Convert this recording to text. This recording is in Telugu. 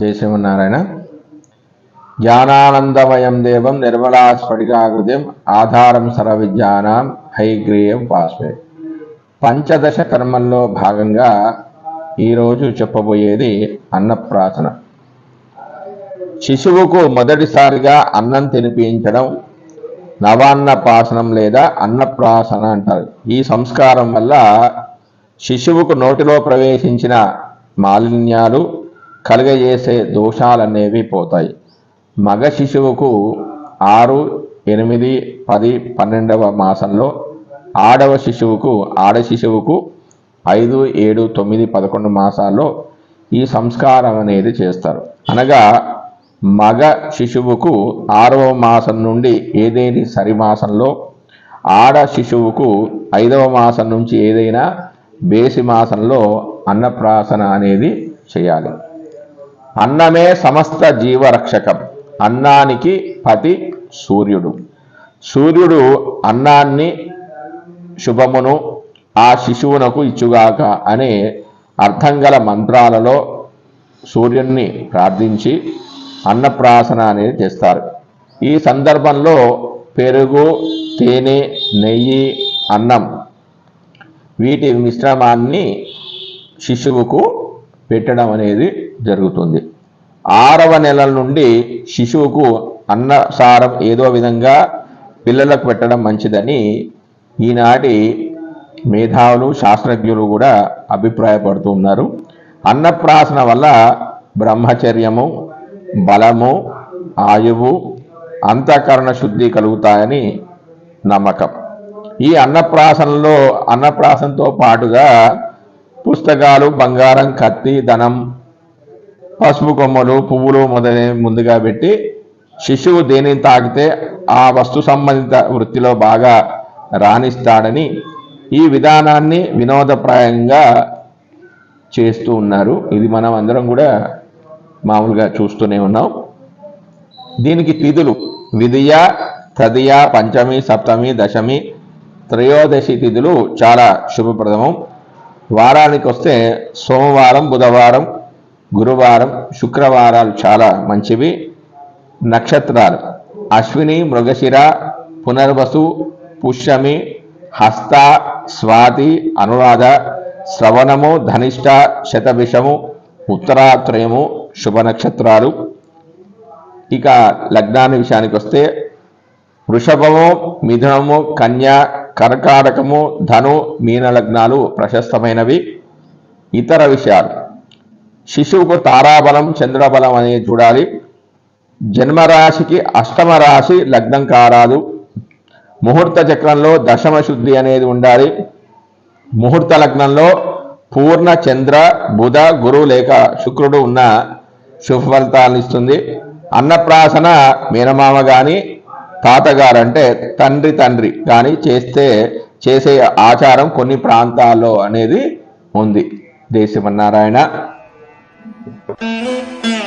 జై శ్రీమన్నారాయణ. జ్ఞానానందమయం దేవం నిర్మలా స్ఫటికాకృతిం ఆధారం సర్వవిద్యానాం హైగ్రీయం పాస్మే పంచదశ కర్మల్లో భాగంగా ఈరోజు చెప్పబోయేది అన్నప్రాసన. శిశువుకు మొదటిసారిగా అన్నం తినిపించడం నవాన్నపాసనం లేదా అన్నప్రాసన అంటారు. ఈ సంస్కారం వల్ల శిశువుకు నోటిలో ప్రవేశించిన మాలిన్యాలు కలుగజేసే దోషాలనేవి పోతాయి. మగ శిశువుకు ఆరు ఎనిమిది పది పన్నెండవ మాసంలో ఆడవ శిశువుకు ఆడ శిశువుకు ఐదు ఏడు తొమ్మిది పదకొండు మాసాల్లో ఈ సంస్కారం అనేది చేస్తారు. అనగా మగ శిశువుకు ఆరవ మాసం నుండి ఏదేని సరి మాసంలో ఆడ శిశువుకు ఐదవ మాసం నుంచి ఏదైనా బేసి మాసంలో అన్నప్రాసన అనేది చేయాలి. అన్నమే సమస్త జీవరక్షకం. అన్నానికి పతి సూర్యుడు. సూర్యుడు అన్నాన్ని శుభమును ఆ శిశువునకు ఇచ్చుగాక అనే అర్థం గల మంత్రాలలో సూర్యుణ్ణి ప్రార్థించి అన్నప్రాసన అనేది చేస్తారు. ఈ సందర్భంలో పెరుగు తేనె నెయ్యి అన్నం వీటి మిశ్రమాన్ని శిశువుకు పెట్టడం అనేది జరుగుతుంది. ఆరవ నెలల నుండి శిశువుకు అన్నసారం ఏదో విధంగా పిల్లలకు పెట్టడం మంచిదని ఈనాటి మేధావులు శాస్త్రజ్ఞులు కూడా అభిప్రాయపడుతూ ఉన్నారు. అన్నప్రాసన వల్ల బ్రహ్మచర్యము బలము ఆయువు అంతఃకరణ శుద్ధి కలుగుతాయని నమ్మకం. ఈ అన్నప్రాసనలో అన్నప్రాసనతో పాటుగా పుస్తకాలు బంగారం కత్తి ధనం పసుపు కొమ్మలు పువ్వులు మొదలైన ముందుగా పెట్టి శిశువు దేనిని తాకితే ఆ వస్తు సంబంధిత వృత్తిలో బాగా రాణిస్తాడని ఈ విధానాన్ని వినోదప్రాయంగా చేస్తూ ఉన్నారు. ఇది మనం అందరం కూడా మామూలుగా చూస్తూనే ఉన్నాం. దీనికి తిథులు విధియ తదియ పంచమి సప్తమి దశమి త్రయోదశి తిథులు చాలా శుభప్రదము. వారానికి వస్తే సోమవారం బుధవారం గురువారం శుక్రవారాలు చాలా మంచివి. నక్షత్రాలు. అశ్విని మృగశిర పునర్వసు పుష్యమి హస్త స్వాతి అనురాధ శ్రవణము ధనిష్ట శతభిషము ఉత్తరాత్రయము శుభ నక్షత్రాలు. ఇక లగ్నాన్ని విషయానికి వస్తే వృషభము మిథునము కన్య కర్కాటకము ధను మీన లగ్నాలు ప్రశస్తమైనవి. ఇతర విషయాలు. శిశువుకు తారాబలం చంద్రబలం అనేది చూడాలి. జన్మరాశికి అష్టమ రాశి లగ్నం కారాదు. ముహూర్త చక్రంలో దశమ శుద్ధి అనేది ఉండాలి. ముహూర్త లగ్నంలో పూర్ణ చంద్ర బుధ గురు లేక శుక్రుడు ఉన్న శుభ ఫలితాలను ఇస్తుంది. అన్నప్రాసన మేనమామ కానీ తాతగారు అంటే తండ్రి తండ్రి కానీ చేస్తే చేసే ఆచారం కొన్ని ప్రాంతాల్లో అనేది ఉంది. దేశమన్నారాయణ Música